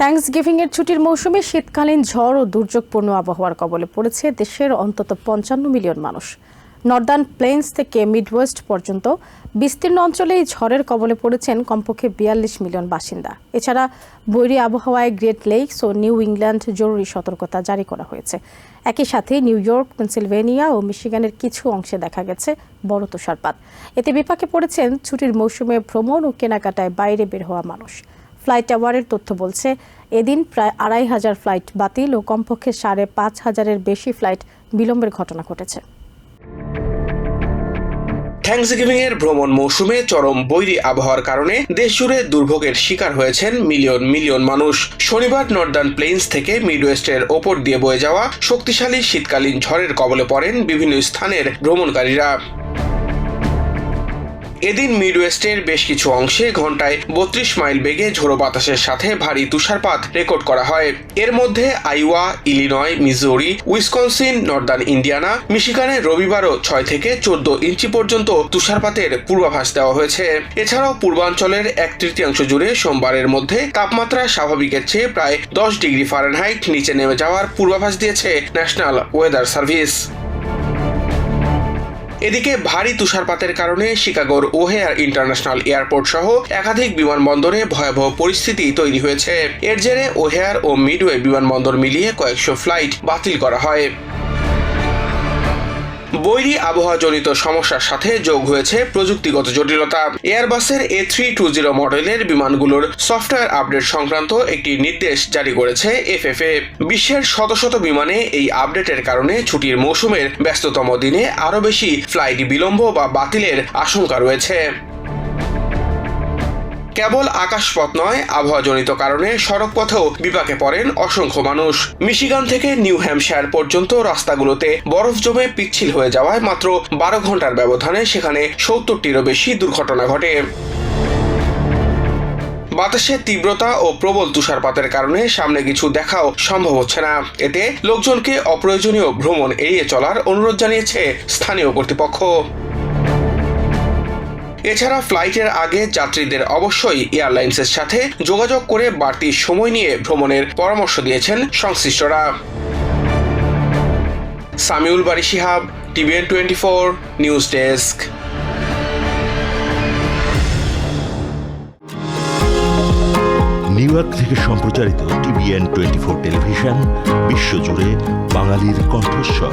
Thanks giving এর ছুটির মৌসুমে শীতকালীন ঝড় ও দুর্যোগপূর্ণ আবহাওয়ার কবলে পড়েছে দেশের অন্তত পঞ্চান্ন মিলিয়ন মানুষ। নর্দার্ন প্লেন্স থেকে মিডওয়েস্ট পর্যন্ত বিস্তীর্ণ অঞ্চলে এই ঝড়ের কবলে পড়েছেন কমপক্ষে বিয়াল্লিশ মিলিয়ন বাসিন্দা। এছাড়া বৈরী আবহাওয়ায় গ্রেট লেকস ও নিউ ইংল্যান্ড জরুরি সতর্কতা জারি করা হয়েছে। একই সাথে নিউ ইয়র্ক পেনসিলভেনিয়া ও মিশিগানের কিছু অংশে দেখা গেছে বড় তুষারপাত। এতে বিপাকে পড়েছেন ছুটির মৌসুমে ভ্রমণ ও কেনাকাটায় বাইরে বের হওয়া মানুষ। ফ্লাইট টাওয়ারের তথ্য বলছে, এদিন প্রায় আড়াই হাজার ফ্লাইট বাতিল ও কমপক্ষে সাড়ে পাঁচ হাজারের বেশি ফ্লাইট বিলম্বের ঘটনা ঘটেছে। থ্যাংকসগিভিং এর ভ্রমণ মৌসুমে চরম বৈরী আবহাওয়ার কারণে দেশ জুড়ে দুর্ভোগের শিকার হয়েছেন মিলিয়ন মিলিয়ন মানুষ। শনিবার নর্দার্ন প্লেন্স থেকে মিডওয়েস্টের ওপর দিয়ে বয়ে যাওয়া শক্তিশালী শীতকালীন ঝড়ের কবলে পড়েন বিভিন্ন স্থানের ভ্রমণকারীরা। এদিন মিডওয়েস্টের বেশ কিছু অংশে ঘন্টায় বত্রিশ মাইল বেগে ঝোড়ো বাতাসের সাথে ভারী তুষারপাত রেকর্ড করা হয়। এর মধ্যে Iowa, Illinois Missouri Wisconsin, Northern Indiana, মিশিগানে রবিবারও ছয় থেকে চোদ্দ ইঞ্চি পর্যন্ত তুষারপাতের পূর্বাভাস দেওয়া হয়েছে। এছাড়াও পূর্বাঞ্চলের এক তৃতীয়াংশ জুড়ে সোমবারের মধ্যে তাপমাত্রা স্বাভাবিকের চেয়ে প্রায় দশ ডিগ্রি ফারেনহাইট নিচে নেমে যাওয়ার পূর্বাভাস দিয়েছে ন্যাশনাল ওয়েদার সার্ভিস। এদিকে ভারী তুষারপাতের কারণে শিকাগোর ওহেয়ার ইন্টারন্যাশনাল এয়ারপোর্ট সহ একাধিক বিমানবন্দরে ভয়াবহ পরিস্থিতি তৈরি হয়েছে। এর জেরে ওহেয়ার ও মিডওয়ে বিমানবন্দর মিলিয়ে কয়েকশো ফ্লাইট বাতিল করা হয়। বৈরী আবহাওয়াজনিত সমস্যার সাথে যোগ হয়েছে প্রযুক্তিগত জটিলতা। এয়ারবাসের এ থ্রি টু জিরো মডেলের বিমানগুলোর সফটওয়্যার আপডেট সংক্রান্ত একটি নির্দেশ জারি করেছে এফএফএ বিশ্বের শত শত বিমানে এই আপডেটের কারণে ছুটির মৌসুমের ব্যস্ততম দিনে আরও বেশি ফ্লাইট বিলম্ব বা বাতিলের আশঙ্কা রয়েছে। কেবল আকাশপথ নয়, আবহাওয়াজনিত কারণে সড়কপথেও বিপাকে পড়েন অসংখ্য মানুষ। মিশিগান থেকে নিউ হ্যাম্পশায়ার পর্যন্ত রাস্তাগুলোতে বরফ জমে পিচ্ছিল হয়ে যাওয়ায় মাত্র বারো ঘণ্টার ব্যবধানে সেখানে সত্তরটিরও বেশি দুর্ঘটনা ঘটে। বাতাসের তীব্রতা ও প্রবল তুষারপাতের কারণে সামনে কিছু দেখাও সম্ভব হচ্ছে না। এতে লোকজনকে অপ্রয়োজনীয় ভ্রমণ এড়িয়ে চলার অনুরোধ জানিয়েছে স্থানীয় কর্তৃপক্ষ। এছাড়া ফ্লাইটের আগে যাত্রীদের অবশ্যই এয়ারলাইন্সের সাথে যোগাযোগ করে বাড়তি সময় নিয়ে ভ্রমণের পরামর্শ দিয়েছেন সংশ্লিষ্টরা। Samiul Bari Shihab, TVN twenty four, news desk. New York থেকে সম্প্রচারিত টিভিএন টোয়েন্টি ফোর টেলিভিশন, বিশ্বজুড়ে বাঙালির কণ্ঠস্বর।